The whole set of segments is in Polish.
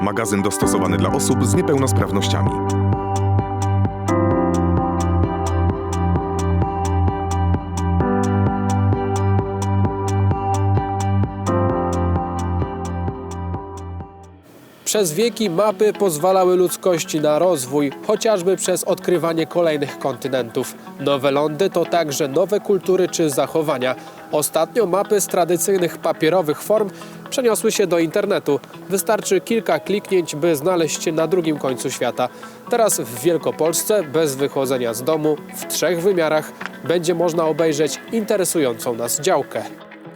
Magazyn dostosowany dla osób z niepełnosprawnościami. Przez wieki mapy pozwalały ludzkości na rozwój, chociażby przez odkrywanie kolejnych kontynentów. Nowe lądy to także nowe kultury czy zachowania. Ostatnio mapy z tradycyjnych papierowych form przeniosły się do internetu. Wystarczy kilka kliknięć, by znaleźć się na drugim końcu świata. Teraz w Wielkopolsce, bez wychodzenia z domu, w trzech wymiarach, będzie można obejrzeć interesującą nas działkę.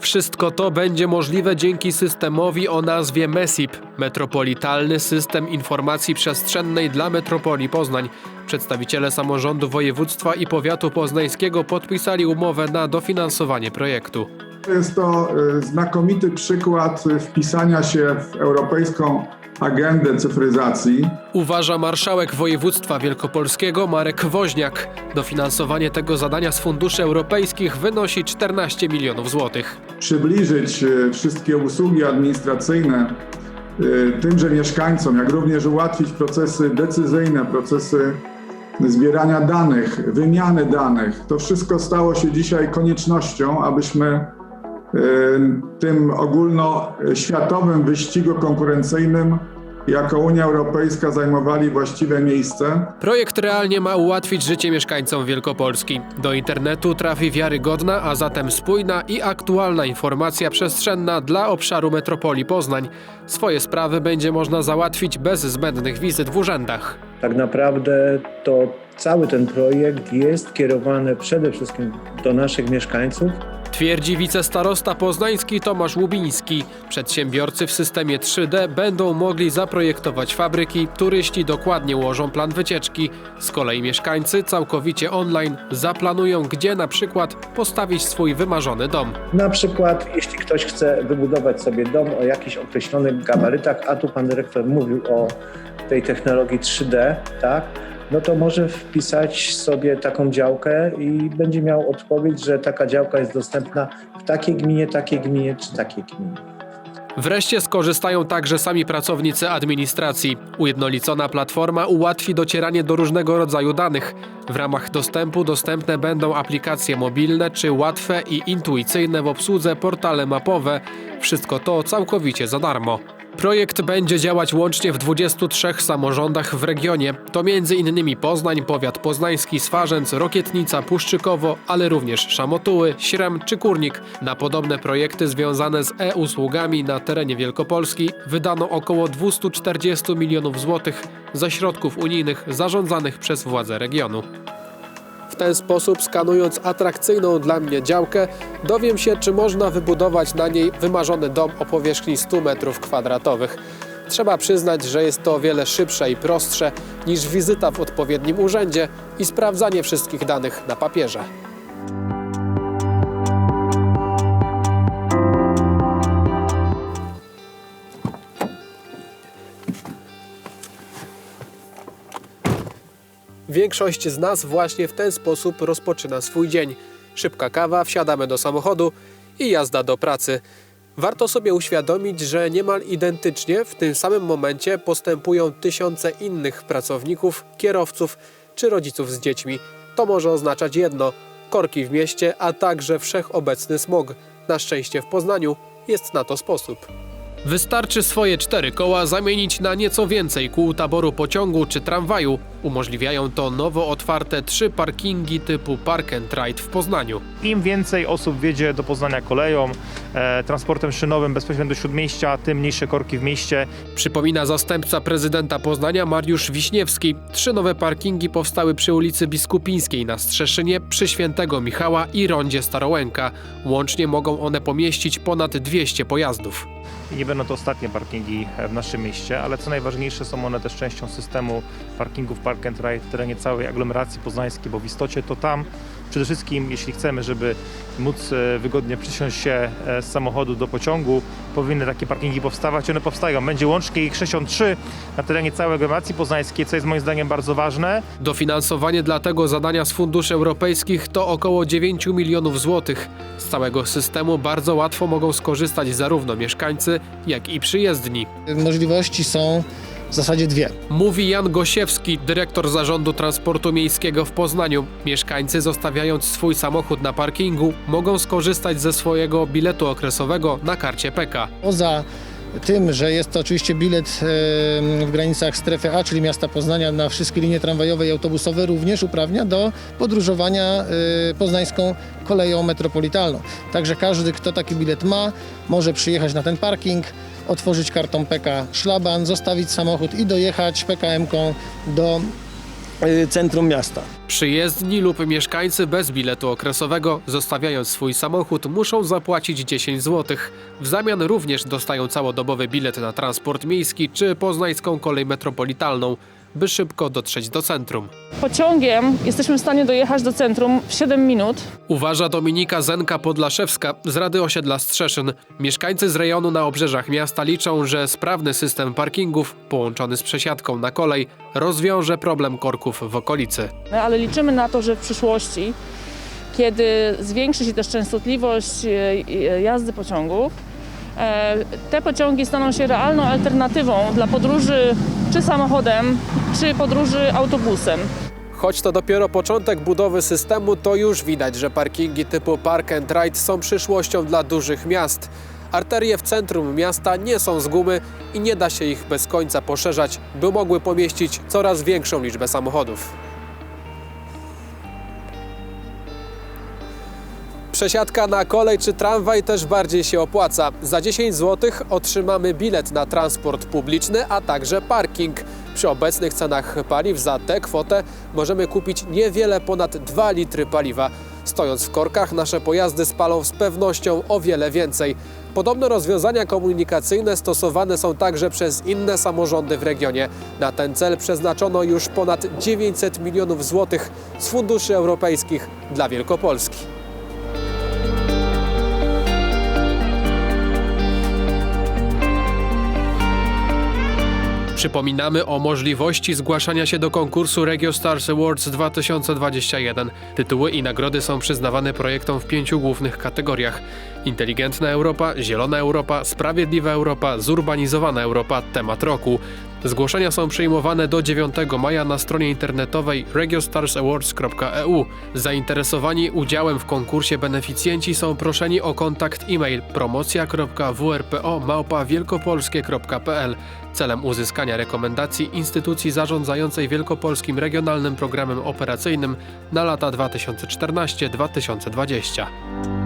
Wszystko to będzie możliwe dzięki systemowi o nazwie MESIP Metropolitalny System Informacji Przestrzennej dla Metropolii Poznań. Przedstawiciele samorządu województwa i powiatu poznańskiego podpisali umowę na dofinansowanie projektu. Jest to y, znakomity przykład wpisania się w europejską agendę cyfryzacji. Uważa marszałek województwa wielkopolskiego Marek Woźniak. Dofinansowanie tego zadania z funduszy europejskich wynosi 14 milionów złotych. Przybliżyć y, wszystkie usługi administracyjne y, tymże mieszkańcom, jak również ułatwić procesy decyzyjne, procesy zbierania danych, wymiany danych. To wszystko stało się dzisiaj koniecznością, abyśmy y, tym ogólnoświatowym wyścigu konkurencyjnym jako Unia Europejska zajmowali właściwe miejsce. Projekt realnie ma ułatwić życie mieszkańcom Wielkopolski. Do internetu trafi wiarygodna, a zatem spójna i aktualna informacja przestrzenna dla obszaru metropolii Poznań. Swoje sprawy będzie można załatwić bez zbędnych wizyt w urzędach. Tak naprawdę to cały ten projekt jest kierowany przede wszystkim do naszych mieszkańców, Twierdzi wicestarosta poznański Tomasz Łubiński. Przedsiębiorcy w systemie 3D będą mogli zaprojektować fabryki, turyści dokładnie ułożą plan wycieczki. Z kolei mieszkańcy całkowicie online zaplanują, gdzie na przykład postawić swój wymarzony dom. Na przykład, jeśli ktoś chce wybudować sobie dom o jakichś określonych gabarytach, a tu pan dyrektor mówił o tej technologii 3D, tak? No to może wpisać sobie taką działkę i będzie miał odpowiedź, że taka działka jest dostępna w takiej gminie, takiej gminie czy takiej gminie. Wreszcie skorzystają także sami pracownicy administracji. Ujednolicona platforma ułatwi docieranie do różnego rodzaju danych. W ramach dostępu dostępne będą aplikacje mobilne czy łatwe i intuicyjne w obsłudze portale mapowe. Wszystko to całkowicie za darmo. Projekt będzie działać łącznie w 23 samorządach w regionie. To m.in. Poznań, powiat poznański, Swarzędz, Rokietnica, Puszczykowo, ale również Szamotuły, Śrem czy Kurnik. Na podobne projekty związane z e-usługami na terenie Wielkopolski wydano około 240 milionów złotych ze środków unijnych zarządzanych przez władze regionu. Ten sposób, skanując atrakcyjną dla mnie działkę, dowiem się, czy można wybudować na niej wymarzony dom o powierzchni 100 m2. Trzeba przyznać, że jest to o wiele szybsze i prostsze niż wizyta w odpowiednim urzędzie i sprawdzanie wszystkich danych na papierze. Większość z nas właśnie w ten sposób rozpoczyna swój dzień. Szybka kawa, wsiadamy do samochodu i jazda do pracy. Warto sobie uświadomić, że niemal identycznie w tym samym momencie postępują tysiące innych pracowników, kierowców czy rodziców z dziećmi. To może oznaczać jedno: korki w mieście, a także wszechobecny smog. Na szczęście w Poznaniu jest na to sposób. Wystarczy swoje cztery koła zamienić na nieco więcej kół taboru pociągu czy tramwaju. Umożliwiają to nowo otwarte trzy parkingi typu Park and Ride w Poznaniu. Im więcej osób wjedzie do Poznania koleją, e, transportem szynowym bezpośrednio do Śródmieścia, tym mniejsze korki w mieście. Przypomina zastępca prezydenta Poznania Mariusz Wiśniewski. Trzy nowe parkingi powstały przy ulicy Biskupińskiej na Strzeszynie, przy Świętego Michała i rondzie Starołęka. Łącznie mogą one pomieścić ponad 200 pojazdów. Nie będą to ostatnie parkingi w naszym mieście, ale co najważniejsze są one też częścią systemu parkingów Park and Ride w terenie całej aglomeracji poznańskiej, bo w istocie to tam Przede wszystkim, jeśli chcemy, żeby móc e, wygodnie przysiąść się e, z samochodu do pociągu, powinny takie parkingi powstawać. One powstają. Będzie łącznie ich 63 na terenie całej aglomeracji poznańskiej, co jest moim zdaniem bardzo ważne. Dofinansowanie dla tego zadania z funduszy europejskich to około 9 milionów złotych. Z całego systemu bardzo łatwo mogą skorzystać zarówno mieszkańcy, jak i przyjezdni. Możliwości są w zasadzie dwie. Mówi Jan Gosiewski, dyrektor Zarządu Transportu Miejskiego w Poznaniu. Mieszkańcy zostawiając swój samochód na parkingu mogą skorzystać ze swojego biletu okresowego na karcie PK. Poza tym, że jest to oczywiście bilet w granicach strefy A, czyli miasta Poznania na wszystkie linie tramwajowe i autobusowe, również uprawnia do podróżowania e, poznańską koleją metropolitalną. Także każdy, kto taki bilet ma, może przyjechać na ten parking, otworzyć kartą PK szlaban, zostawić samochód i dojechać PKM-ką do e, centrum miasta. Przyjezdni lub mieszkańcy bez biletu okresowego, zostawiając swój samochód, muszą zapłacić 10 zł. W zamian również dostają całodobowy bilet na transport miejski czy poznańską kolej metropolitalną, by szybko dotrzeć do centrum. Pociągiem jesteśmy w stanie dojechać do centrum w 7 minut. Uważa Dominika Zenka-Podlaszewska z Rady Osiedla Strzeszyn. Mieszkańcy z rejonu na obrzeżach miasta liczą, że sprawny system parkingów połączony z przesiadką na kolej rozwiąże problem korków w okolicy. No, ale liczymy na to, że w przyszłości, kiedy zwiększy się też częstotliwość e, e, jazdy pociągów, te pociągi staną się realną alternatywą dla podróży czy samochodem, czy podróży autobusem. Choć to dopiero początek budowy systemu, to już widać, że parkingi typu Park and Ride są przyszłością dla dużych miast. Arterie w centrum miasta nie są z gumy i nie da się ich bez końca poszerzać, by mogły pomieścić coraz większą liczbę samochodów. Przesiadka na kolej czy tramwaj też bardziej się opłaca. Za 10 zł otrzymamy bilet na transport publiczny, a także parking. Przy obecnych cenach paliw za tę kwotę możemy kupić niewiele ponad 2 litry paliwa. Stojąc w korkach, nasze pojazdy spalą z pewnością o wiele więcej. Podobne rozwiązania komunikacyjne stosowane są także przez inne samorządy w regionie. Na ten cel przeznaczono już ponad 900 milionów złotych z funduszy europejskich dla Wielkopolski. Przypominamy o możliwości zgłaszania się do konkursu Regio Stars Awards 2021. Tytuły i nagrody są przyznawane projektom w pięciu głównych kategoriach: Inteligentna Europa, Zielona Europa, Sprawiedliwa Europa, Zurbanizowana Europa, temat roku. Zgłoszenia są przyjmowane do 9 maja na stronie internetowej regiostarsawards.eu. Zainteresowani udziałem w konkursie beneficjenci są proszeni o kontakt e-mail promocja.wrpo.wielkopolskie.pl celem uzyskania rekomendacji instytucji zarządzającej Wielkopolskim Regionalnym Programem Operacyjnym na lata 2014-2020.